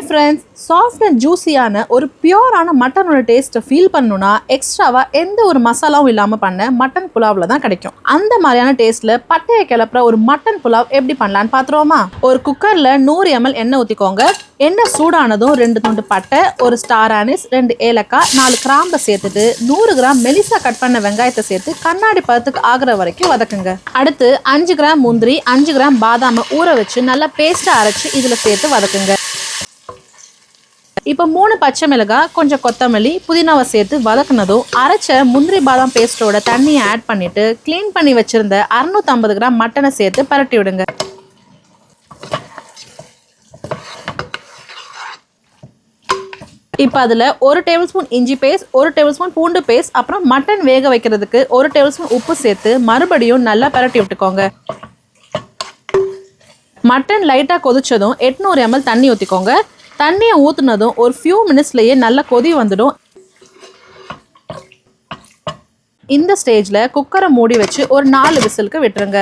Hi friends soft and ஜூஸியான ஒரு பியூரான மட்டனோட டேஸ்ட்டை ஃபீல் பண்ணணும்னா எக்ஸ்ட்ராவாக எந்த ஒரு மசாலாவும் இல்லாமல் பண்ண மட்டன் புலாவில் தான் கிடைக்கும். அந்த மாதிரியான டேஸ்ட்டில் பட்டையை கிளப்புற ஒரு மட்டன் புலாவ் எப்படி பண்ணலான்னு பார்த்துருவோமா ஒரு குக்கரில் நூறு எம்எல் எண்ணெய் ஊற்றிக்கோங்க எண்ணெய் சூடானதும் ரெண்டு துண்டு பட்டை ஒரு ஸ்டார் ஆனிஸ் ரெண்டு ஏலக்காய் நாலு கிராம்பை சேர்த்துட்டு நூறு கிராம் மெலிசா கட் பண்ண வெங்காயத்தை சேர்த்து கண்ணாடி பதத்துக்கு ஆகுற வரைக்கும் வதக்குங்க. அடுத்து அஞ்சு கிராம் முந்திரி அஞ்சு கிராம் பாதாமை ஊற வச்சு நல்லா பேஸ்ட்டாக அரைச்சி இதில் சேர்த்து வதக்குங்க. இப்போ மூணு பச்சை மிளகாய் கொஞ்சம் கொத்தமல்லி புதினாவை சேர்த்து வதக்குனதும் அரைச்ச முந்திரி பாதாம் பேஸ்ட்டோட தண்ணியை ஆட் பண்ணிட்டு க்ளீன் பண்ணி வச்சுருந்த அறுநூத்தம்பது கிராம் மட்டனை சேர்த்து பரட்டி விடுங்க. இப்போ அதில் ஒரு டேபிள் ஸ்பூன் இஞ்சி பேஸ்ட் ஒரு டேபிள் ஸ்பூன் பூண்டு பேஸ்ட் அப்புறம் மட்டன் வேக வைக்கிறதுக்கு ஒரு டேபிள் ஸ்பூன் உப்பு சேர்த்து மறுபடியும் நல்லா பரட்டி விட்டுக்கோங்க. மட்டன் லைட்டாக கொதிச்சதும் எட்நூறு எம்எல் தண்ணி ஊற்றிக்கோங்க தண்ணியை ஊற்றுனதும் ஒரு ஃபியூ மினிட்ஸ்லேயே நல்லா கொதி வந்துடும். இந்த ஸ்டேஜில் குக்கரை மூடி வச்சு ஒரு நாலு விசிலுக்கு விட்டுருங்க.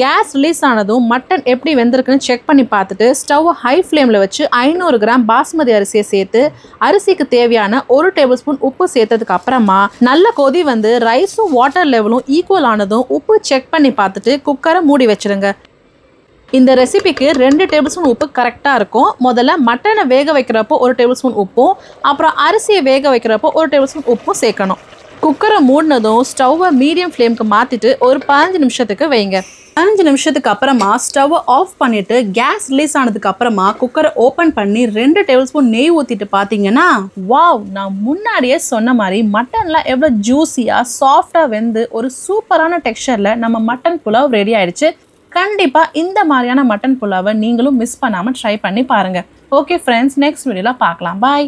கேஸ் ரிலீஸ் ஆனதும் மட்டன் எப்படி வெந்திருக்குன்னு செக் பண்ணி பார்த்துட்டு ஸ்டவ் ஹை ஃப்ளேமில் வச்சு ஐநூறு கிராம் பாஸ்மதி அரிசியை சேர்த்து அரிசிக்கு தேவையான ஒரு டேபிள் ஸ்பூன் உப்பு சேர்த்ததுக்கு அப்புறமா நல்ல கொதி வந்து ரைஸும் வாட்டர் லெவலும் ஈக்குவல் ஆனதும் உப்பு செக் பண்ணி பார்த்துட்டு குக்கரை மூடி வச்சுருங்க. இந்த ரெசிபிக்கு ரெண்டு டேபிள் ஸ்பூன் உப்பு கரெக்டாக இருக்கும். முதல்ல மட்டனை வேக வைக்கிறப்போ ஒரு டேபிள் ஸ்பூன் உப்பும் அப்புறம் அரிசியை வேக வைக்கிறப்போ ஒரு டேபிள் ஸ்பூன் உப்பும் சேர்க்கணும். குக்கரை மூடினதும் ஸ்டவ்வை மீடியம் ஃப்ளேம்க்கு மாற்றிட்டு ஒரு பதினஞ்சு நிமிஷத்துக்கு வைங்க. பதினஞ்சு நிமிஷத்துக்கு அப்புறமா ஸ்டவ்வை ஆஃப் பண்ணிவிட்டு கேஸ் ரிலீஸ் ஆனதுக்கு அப்புறமா குக்கரை ஓப்பன் பண்ணி ரெண்டு டேபிள் ஸ்பூன் நெய் ஊற்றிட்டு பார்த்தீங்கன்னா வாவ் நான் முன்னாடியே சொன்ன மாதிரி மட்டன்லாம் எவ்வளோ ஜூஸியாக சாஃப்டாக வெந்து ஒரு சூப்பரான டெக்ஸ்சரில் நம்ம மட்டன் புலாவ் ரெடி ஆயிடுச்சு. கண்டிப்பாக இந்த மாதிரியான மட்டன் புலாவை நீங்களும் மிஸ் பண்ணாமல் ட்ரை பண்ணி பாருங்கள் ஓகே ஃப்ரெண்ட்ஸ் நெக்ஸ்ட் வீடியோவில் பார்க்கலாம். பாய்